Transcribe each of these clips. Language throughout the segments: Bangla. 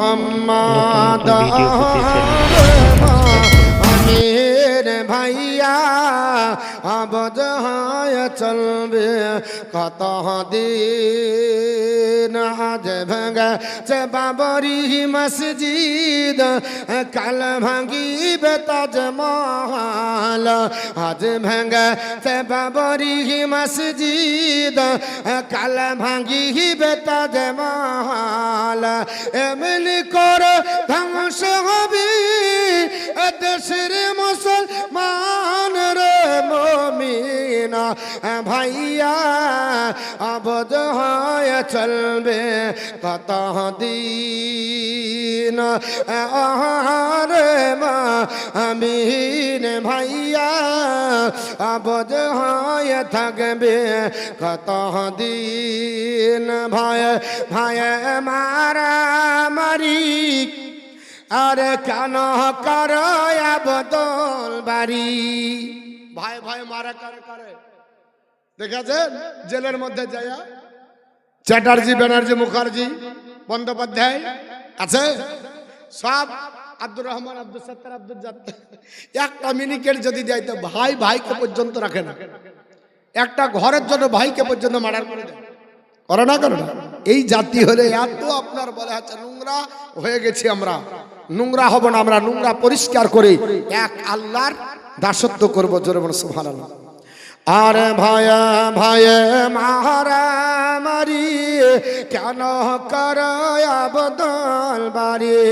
মোহাম্মদ ভিডিও পেতে চ্যানেল ভাইয়া আবদ হয় চলবে কত দিন? আজ ভেঙে সে বাবরি মসজিদ, কাল ভাঙিবে তাজমহল আজ ভেঙে সে বাবরি মসজিদ, কাল ভাঙিবে তাজমহল এমনি করে ধ্বংস হবে দেশের মুসলমান রে মমিনা। ভাইয়া আবদ হয় চলবে কত দিন। আরে মা, আমিন ভাইয়া, আবদ হয় থাকবে কত দিন। ভয় ভয় মারা মারি, আরে কেন কর বদল বাড়ি ভাই ভাই মারা করে করে? দেখেছেন জেলের মধ্যে যায়া চ্যাটার্জি, ব্যানার্জি, মুখার্জি, বন্দ্যোপাধ্যায় আছে। সব আব্দুর রহমান আব্দুল সত্তার আব্দুল জাত্তার একটা মিনিকেট যদি দেয় তো ভাই ভাইকে পর্যন্ত রাখে না। একটা ঘরের জন্য ভাইকে পর্যন্ত মার্ডার করে দেয়। করে না, করে এই জাতি হলে এত আপনার বলে আছে, নোংরা হয়ে গেছি আমরা। নোংরা হব না আমরা, নোংরা পরিষ্কার করে এক আল্লাহর দাসত্ব করব, জোরে বলে সুভান আর ভয় ভয় মারা মারি কেন কর বদল বাড়ি?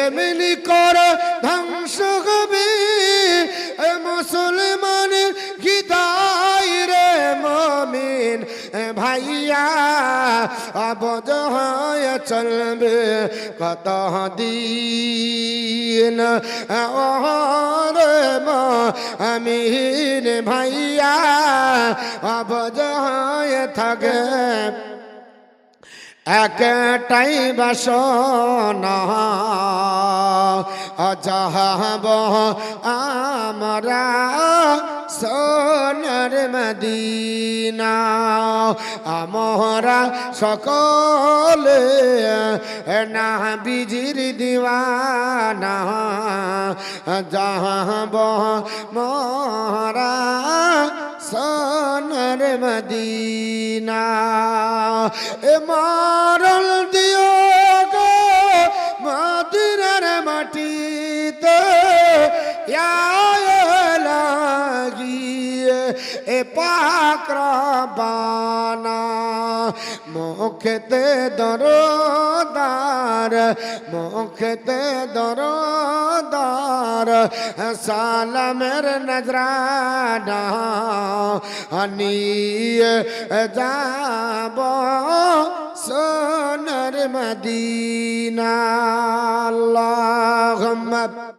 এমনি কর ধ্বংস হবে, এ মুসলমান গীতাই রে মমিন ভাইয়া আবদ হয়ে চলবে কত দিন? মা আমিন ভাইয়া অবজ হয়ে থাকে। একটাই বাসনা যাহাব আমরা সোনার মদিনা। আমরা সকলে না বিজির দিওয়ানা যাহাব মরা সোনার মদিনা। এ মারল দিও গো মদিনার মাটিতে লাগিয়ে এ পাকরাবানা মুখতে দরদার মুখতে দরদার সালামের নজরানা। নিয়ে যাব সোনার মদিনা। আল্লাহুম্মা